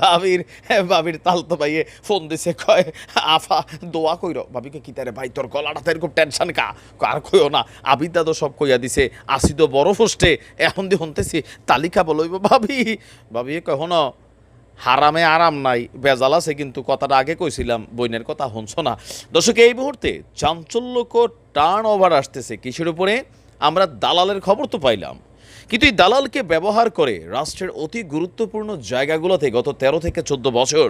ভাবির ভাবির তালতো ভাইয়ে ফোন দিছে, কয়, আফা, দোয়া কইর। ভাবিকে কি তারে ভাই, তোর গলাটা তো এরকম টেনশন কা? আর কইও না, আবিদা তো সব কইয়া দিছে, আসি তো বড় ফোস্টে এখন দি হনতেছি তালিকা বলইব ভাবি। ভাবি কয় হন হারামে আরাম নাই, বেজাল আছে কিন্তু কথাটা আগে কইছিলাম বইনের কথা হনছ না। দর্শক, এই মুহূর্তে চাঞ্চল্যকর টার্ন ওভার আসতেছে, কিসের উপরে? আমরা দালালের খবর তো পাইলাম। কিন্তু এই দালালকে ব্যবহার করে রাষ্ট্রের অতি গুরুত্বপূর্ণ জায়গাগুলোতে গত তেরো থেকে চোদ্দ বছর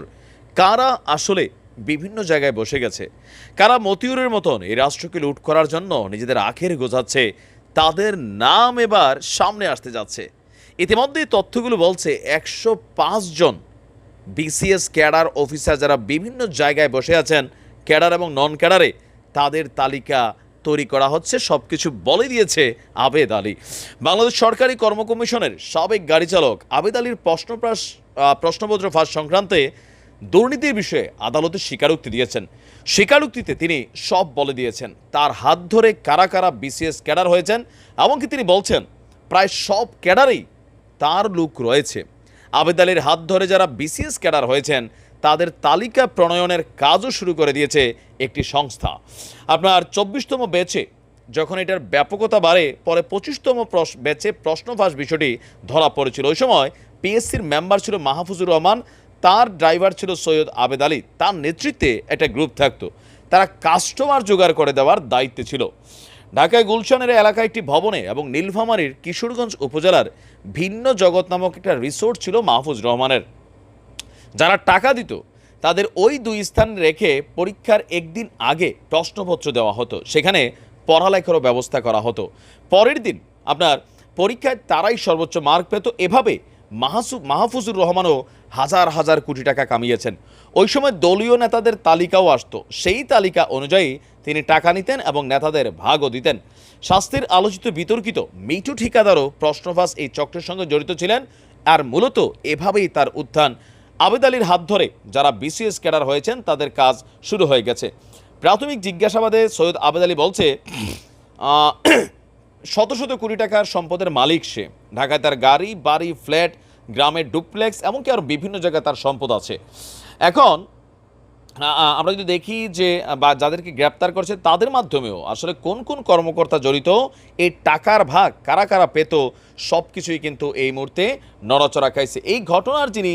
কারা আসলে বিভিন্ন জায়গায় বসে গেছে? কারা মতিউরের মতন এই রাষ্ট্রকে লুট করার জন্য নিজেদের আখের গোছাচ্ছে তাদের নাম এবার সামনে আসতে যাচ্ছে। ইতিমধ্যে তথ্যগুলো বলছে একশো জন বিসিএস ক্যাডার অফিসার যারা বিভিন্ন জায়গায় বসে আছেন, ক্যাডার এবং নন ক্যাডারে তাদের তালিকা তৈরি করা হচ্ছে সব কিছু বলে দিয়েছে আবেদ আলী। বাংলাদেশ সরকারি কর্ম কমিশনের সাবেক গাড়ি চালক আবেদ আলীর প্রশ্নপত্র ফাঁস সংক্রান্তে দুর্নীতির বিষয়ে আদালতে স্বীকারোক্তি দিয়েছেন। স্বীকারোক্তিতে তিনি সব বলে দিয়েছেন। তার হাত ধরে কারা কারা বিসিএস ক্যাডার হয়েছেন, এমনকি তিনি বলছেন, প্রায় সব ক্যাডারেই তার লুক রয়েছে। আবেদ আলীর হাত ধরে যারা বিসিএস ক্যাডার হয়েছেন তাদের তালিকা প্রণয়নের কাজও শুরু করে দিয়েছে একটি সংস্থা। আপনার চব্বিশতম ব্যাচে যখন এটার ব্যাপকতা বাড়ে, পরে পঁচিশতম ব্যাচে প্রশ্নফাঁস বিষয়টি ধরা পড়েছিল। ওই সময় পিএসসির মেম্বার ছিল মাহফুজুর রহমান, তার ড্রাইভার ছিল সৈয়দ আবেদ আলী। তার নেতৃত্বে একটা গ্রুপ থাকতো। তারা কাস্টমার জোগাড় করে দেওয়ার দায়িত্বে ছিল। ঢাকায় গুলশানের এলাকায় একটি ভবনে এবং নীলফামারীর কিশোরগঞ্জ উপজেলার ভিন্ন জগৎ নামক একটা রিসোর্ট ছিল মাহফুজ রহমানের। যারা টাকা দিত, তাদের ওই দুই স্থান রেখে পরীক্ষার একদিন আগে প্রশ্নপত্র দেওয়া হতো। সেখানে পড়ালেখারও ব্যবস্থা করা হতো। পরের দিন আপনার পরীক্ষায় তারাই সর্বোচ্চ মার্ক পেত। এভাবে মাহাসু, মাহফুজুর রহমানও হাজার হাজার কোটি টাকা কামিয়েছেন। ওই সময় দলীয় নেতাদের তালিকাও আসতো। সেই তালিকা অনুযায়ী তিনি টাকা নিতেন এবং নেতাদের ভাগও দিতেন। শাস্তির আলোচিত বিতর্কিত মিঠু ঠিকাদারও প্রশ্নফাস এই চক্রের সঙ্গে জড়িত ছিলেন। আর মূলত এভাবেই তার উত্থান আবেদ আলীর হাত ধরে যারা বিসিএস ক্যাডার হয়েছেন, তাদের কাজ শুরু হয়ে গেছে। প্রাথমিক জিজ্ঞাসাবাদে সৈয়দ আবেদ আলী বলছে শত শত কোটি টাকার সম্পদের মালিক সে। ঢাকায় তার গাড়ি, বাড়ি, ফ্ল্যাট গ্রামের ডুপ্লেক্স, এমনকি আরও বিভিন্ন জায়গায় তার সম্পদ আছে। এখন আমরা যদি দেখি যে বা যাদেরকে গ্রেপ্তার করছে তাদের মাধ্যমেও আসলে কোন কোন কর্মকর্তা জড়িত, এই টাকার ভাগ কারা কারা পেত সব কিছুই কিন্তু এই মুহূর্তে নড়াচড়া খাইছে। এই ঘটনার যিনি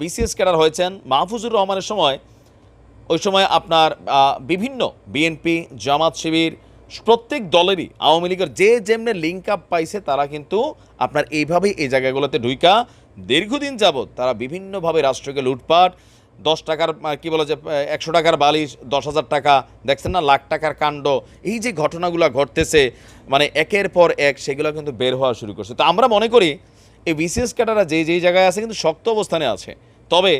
বিসিএস ক্যাডার হয়েছেন মাহফুজুর রহমানের সময়, ওই সময় আপনার বিভিন্ন বিএনপি জামাত শিবির, প্রত্যেক দলেরই আওয়ামী লীগের যে যেমনে লিঙ্ক আপ পাইছে তারা কিন্তু আপনার এইভাবেই এই জায়গাগুলোতে ঢুইকা। দীর্ঘদিন যাবৎ তারা বিভিন্নভাবে রাষ্ট্রকে লুটপাট দশ টাকার কি বলা যায় একশো টাকার বালিশ, দশ হাজার টাকা, দেখছেন না, লাখ টাকার কাণ্ড। এই যে ঘটনাগুলো ঘটতেছে মানে একের পর এক সেগুলো কিন্তু বের হওয়া শুরু করছে। তো আমরা মনে করি, এই বিসিএস ক্যাডাররা যে যেই জায়গায় আছে কিন্তু শক্ত অবস্থানে আছে। তবে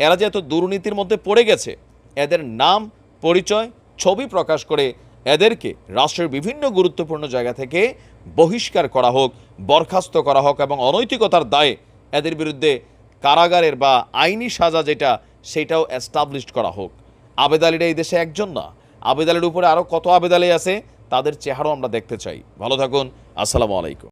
এরা যে এত দুর্নীতির মধ্যে পড়ে গেছে, এদের নাম, পরিচয়, ছবি প্রকাশ করে এদেরকে রাষ্ট্রের বিভিন্ন গুরুত্বপূর্ণ জায়গা থেকে বহিষ্কার করা হোক, বরখাস্ত করা হোক এবং অনৈতিকতার দায়ে এদের বিরুদ্ধে কারাগারের বা আইনি সাজা যেটা সেটাও অ্যাস্টাবলিশড করা হোক। আবেদালিরা এই দেশে একজন না। আবেদ আলীর উপরে আরও কত আবেদালি আছে, তাদের চেহারাও আমরা দেখতে চাই। ভালো থাকুন, আসসালামু আলাইকুম।